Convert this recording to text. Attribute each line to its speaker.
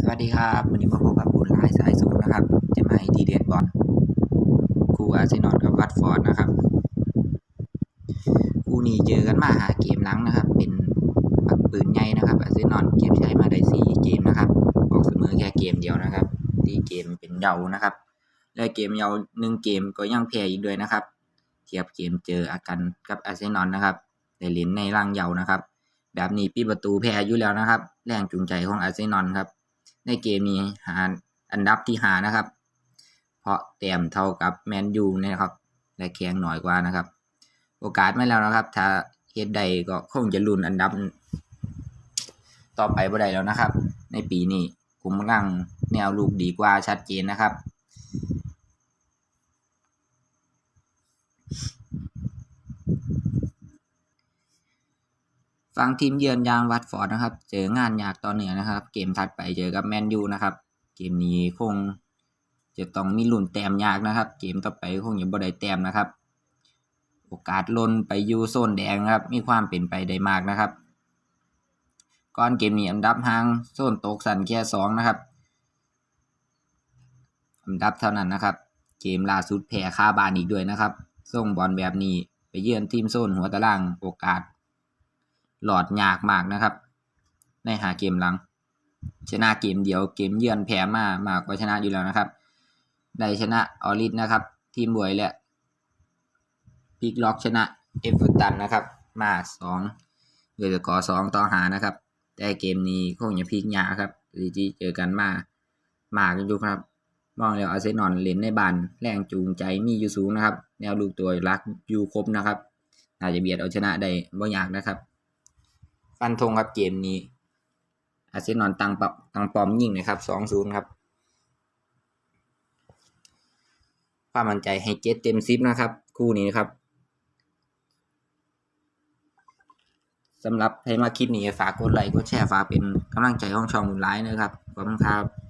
Speaker 1: สวัสดีครับวันนี้มาพบกับบุญหลายสายสูงนะครับ จะมาให้ทีเด็ดบอลคู่อาร์เซนอลกับวัตฟอร์ดนะครับคู่นี้เจอกันมาหาเกมลังนะครับ เป็นปักปืนใหญ่นะครับอาร์เซนอลเก็บใช้มาได้สี่เกมนะครับออกเสมอแค่เกมเดียวนะครับ ที่เกมเป็นเยานะครับ และเกมเยาหนึ่งเกมก็ยังแพ้อีกด้วยนะครับ เทียบเกมเจออากันกับอาร์เซนอลนะครับได้เล่นในร่างเยานะครับ แบบนี้ปีประตูแพ้อยู่แล้วนะครับ แรงจูงใจของอาร์เซนอลครับ ในเกมนี้หาอันดับที่หานะครับ เพราะแต้มเท่ากับแมนยูนะครับ และแข็งหน่อยกว่านะครับ โอกาสไม่แล้วนะครับ ถ้าเฮ็ดใดก็คงจะลุ้นอันดับ ต่อไปบ่ได้แล้วนะครับ ในปีนี้คุมกำลังแนวลูกดีกว่าชัดเจนนะครับ ฟังทีมเยือนยางวัตฟอร์ดนะครับ เจองานยากต่อเหนือนะครับ เกมถัดไปเจอกับแมนยูนะครับ เกมนี้คงจะต้องมีลุ้นแต้มยากนะครับ เกมต่อไปคงจะบ่ได้แต้มนะครับ โอกาสล่นไปยูโซนแดงครับ มีความเป็นไปได้มากนะครับ ก่อนเกมนี้อันดับห่างโซนตกสันแค่สองนะครับ อันดับเท่านั้นนะครับ เกมล่าสุดแพ้คาบานอีกด้วยนะครับส่งบอลแบบนี้ไปเยือนทีมโซนหัวตารางโอกาส หลอดยากมากนะครับ ในหาเกมหลัง ชนะเกมเดียวเกมเยือนแพ้มามากกว่าชนะอยู่แล้วนะครับ ได้ชนะออริสนะครับ ทีมบวยและพิกล็อกชนะเอฟเวอร์ตันนะครับ มาสองโดยสกอสองต่อหานะครับ แต่เกมนี้คงจะพิกยาครับหรือที่เจอกันมามากันอยู่ครับมองแล้วอาร์เซนอลเล่นในบ้านแรงจูงใจมีอยู่สูงนะครับ แนวลูกตัวรักอยู่ครบนะครับอาจจะเบียดเอาชนะได้บ่ยากนะครับ ฟันธงครับเกมนี้อาเซนอนตังปตังปอมยิงนะครับสองศูนย์ครับความมั่นใจให้เจ็ดเต็มซิปนะครับ คู่นี้นะครับสำหรับใครมาคลิปนี้ฝากกดไลค์กดแชร์ฝากเป็นกำลังใจของช่องหมุนไลน์นะครับขอบคุณครับ